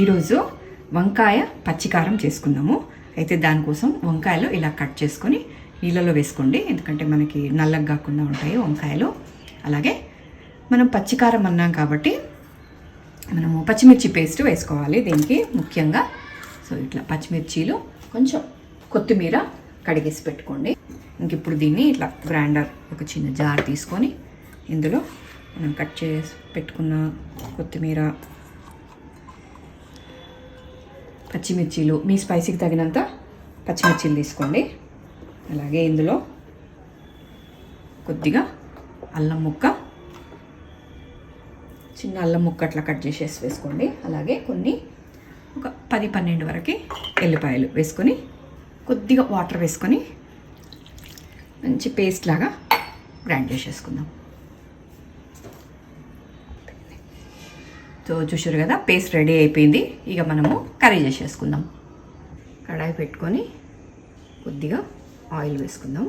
ఈరోజు వంకాయ పచ్చికారం చేసుకుందాము. అయితే దానికోసం వంకాయలు ఇలా కట్ చేసుకొని నీళ్ళలో వేసుకోండి. ఎందుకంటే మనకి నల్లగా కాకుండా ఉంటాయి వంకాయలు. అలాగే మనం పచ్చికారం అన్నాం కాబట్టి మనము పచ్చిమిర్చి పేస్ట్ వేసుకోవాలి దీనికి ముఖ్యంగా. సో ఇట్లా పచ్చిమిర్చీలు కొంచెం కొత్తిమీర కడిగేసి పెట్టుకోండి. ఇంక ఇప్పుడు దీన్ని ఇట్లా గ్రైండర్ ఒక చిన్న జార్ తీసుకొని ఇందులో మనం కట్ చేసి పెట్టుకున్న కొత్తిమీర పచ్చిమిర్చీలు మీ స్పైసీకి తగినంత పచ్చిమిర్చీలు తీసుకోండి. అలాగే ఇందులో కొద్దిగా అల్లం ముక్క చిన్న అల్లం ముక్క అట్లా కట్ చేసేసి వేసుకోండి. అలాగే కొన్ని ఒక పది పన్నెండు వరకు ఎల్లిపాయలు వేసుకొని కొద్దిగా వాటర్ వేసుకొని మంచి పేస్ట్ లాగా గ్రైండ్ చేసేసుకుందాం. సో చూసారు కదా పేస్ట్ రెడీ అయిపోయింది. ఇక మనము కర్రీ చేసేసుకుందాం. కడాయి పెట్టుకొని కొద్దిగా ఆయిల్ వేసుకుందాం.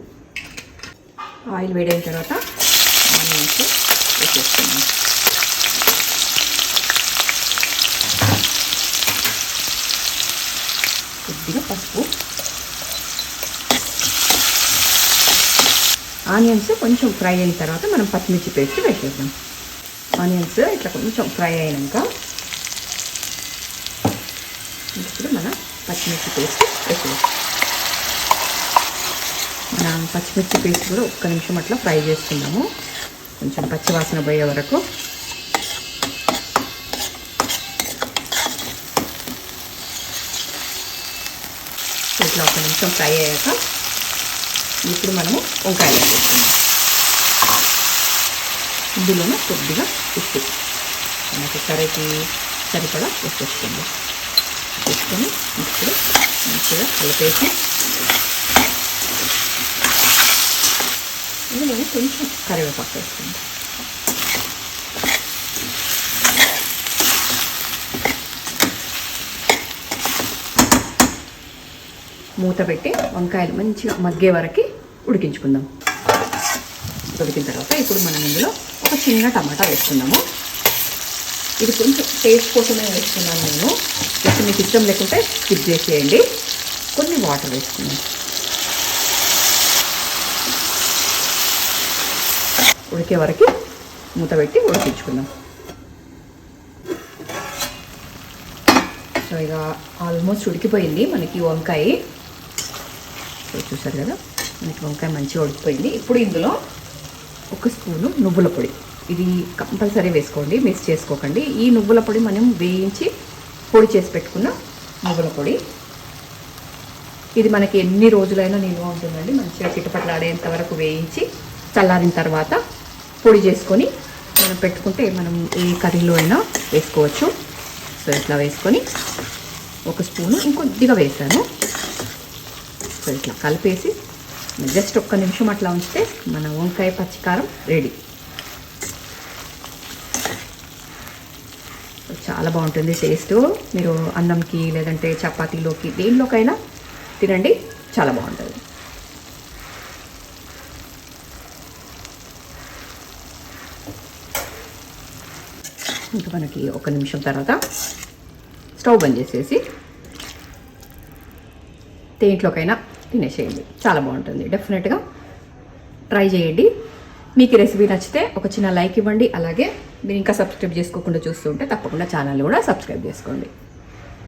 ఆయిల్ వేడైన తర్వాత ఆనియన్స్ వేసేసుకుందాం. కొద్దిగా పసుపు. ఆనియన్స్ కొంచెం ఫ్రై అయిన తర్వాత మనం పచ్చిమిర్చి పేస్ట్ వేసేద్దాం. ఆనియన్స్ ఇట్లా కొంచెం ఫ్రై అయినాక ఇప్పుడు మన పచ్చిమిర్చి పేస్ట్ వేసేద్దాం మన పచ్చిమిర్చి పేస్ట్ కూడా ఒక్క నిమిషం అట్లా ఫ్రై చేసుకుందాము. కొంచెం పచ్చివాసన పోయే వరకు. ఇట్లా ఒక నిమిషం ఫ్రై అయ్యాక ఇప్పుడు మనము వంకాయలు ఇందులోనే కొద్దిగా ఉప్పు. మనకి కర్రీకి సరిపడా వచ్చేస్తుంది వేసుకొని ఇప్పుడు మంచిగా కలిపేసి ఇందులోనే కొంచెం కరివేపాకు వేసుకుంటాం మూత పెట్టి వంకాయలు మంచిగా మగ్గే వరకు ఉడికించుకుందాం. ఉడికిన తర్వాత ఇప్పుడు మనం ఇందులో ఒక చిన్న టమాటా వేసుకున్నాము ఇది కొంచెం టేస్ట్ కోసమే వేసుకున్నాను నేను. ఇప్పుడు మీకు ఇష్టం లేకుంటే స్కిప్ చేసేయండి. కొన్ని వాటర్ వేసుకున్నాం ఉడికే వరకు మూత పెట్టి ఉడికించుకుందాం. సో ఇక ఆల్మోస్ట్ ఉడికిపోయింది మనకి వంకాయ. చూసారు కదా? మనకి వంకాయ మంచిగా ఉడికిపోయింది. ఇప్పుడు ఇందులో ఒక స్పూను నువ్వుల పొడి. ఇది కంపల్సరీ వేసుకోండి మిక్స్ చేసుకోకండి. ఈ నువ్వుల పొడి మనం వేయించి పొడి చేసి పెట్టుకున్న నువ్వుల పొడి. ఇది మనకి ఎన్ని రోజులైనా నిల్వ ఉంటుందండి. మంచిగా చిటపట్లాడేంత వరకు వేయించి చల్లారిన తర్వాత పొడి చేసుకొని మనం పెట్టుకుంటే మనం ఏ కర్రీలో అయినా వేసుకోవచ్చు. సో ఇట్లా వేసుకొని ఒక స్పూను ఇంకొద్దిగా వేసాను. సో ఇట్లా కలిపేసి జస్ట్ ఒక్క నిమిషం అట్లా ఉంచితే మన వంకాయ పచ్చికారం రెడీ. చాలా బాగుంటుంది టేస్ట్. మీరు అన్నంకి లేదంటే చపాతీలోకి దేనిలోకైనా తినండి చాలా బాగుంటుంది. ఇంకా మనకి ఒక నిమిషం తర్వాత స్టవ్ బంద్ చేసేసి దేంట్లోకైనా తినేసేయండి. చాలా బాగుంటుంది. డెఫినెట్గా ట్రై చేయండి. మీకు ఈ రెసిపీ నచ్చితే ఒక చిన్న లైక్ ఇవ్వండి. అలాగే మీరు ఇంకా సబ్స్క్రైబ్ చేసుకోకుండా చూస్తుంటే తప్పకుండా ఛానల్ కూడా సబ్స్క్రైబ్ చేసుకోండి.